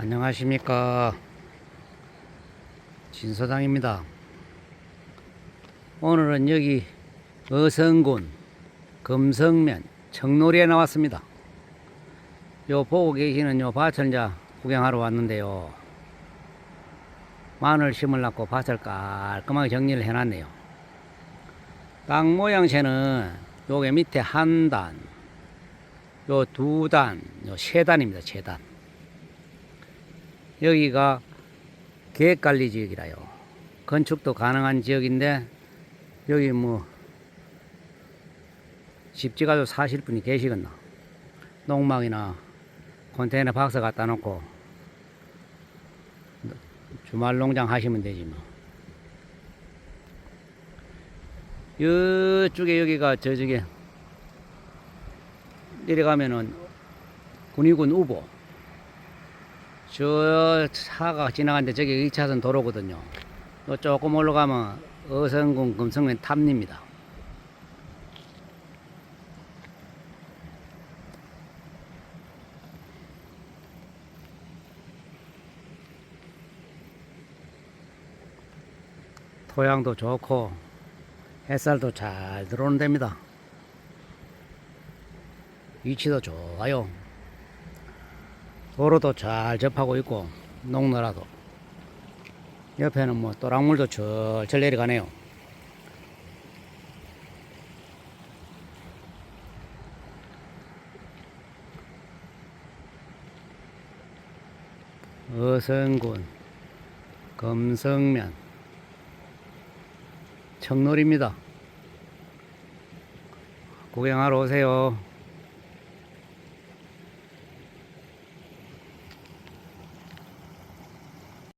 안녕하십니까 진서장입니다 오늘은 여기 어성군 금성면 청놀이에 나왔습니다 요 보고 계시는 요 밭을 이제 구경하러 왔는데요 마늘 심으려고 밭을 깔끔하게 정리를 해놨네요 땅 모양새는 요게 밑에 한 단, 요 두 단, 요 세 단입니다. 세 단. 여기가 계획관리 지역이라요. 건축도 가능한 지역인데 여기 뭐 집지가도 사실 분이 계시겠나? 농막이나 컨테이너 박스 갖다 놓고 주말 농장 하시면 되지 뭐. 이쪽에 여기가 저쪽에 내려가면은 군위군 우보 저 차가 지나가는데 저기 2차선 도로거든요 또 조금 올라가면 어성군 금성면 탑립니다 토양도 좋고 햇살도 잘 들어오는 데입니다. 위치도 좋아요. 도로도 잘 접하고 있고 농노라도 옆에는 뭐 또랑물도 철철 내려가네요. 어성군 금성면 청놀입니다. 구경하러 오세요.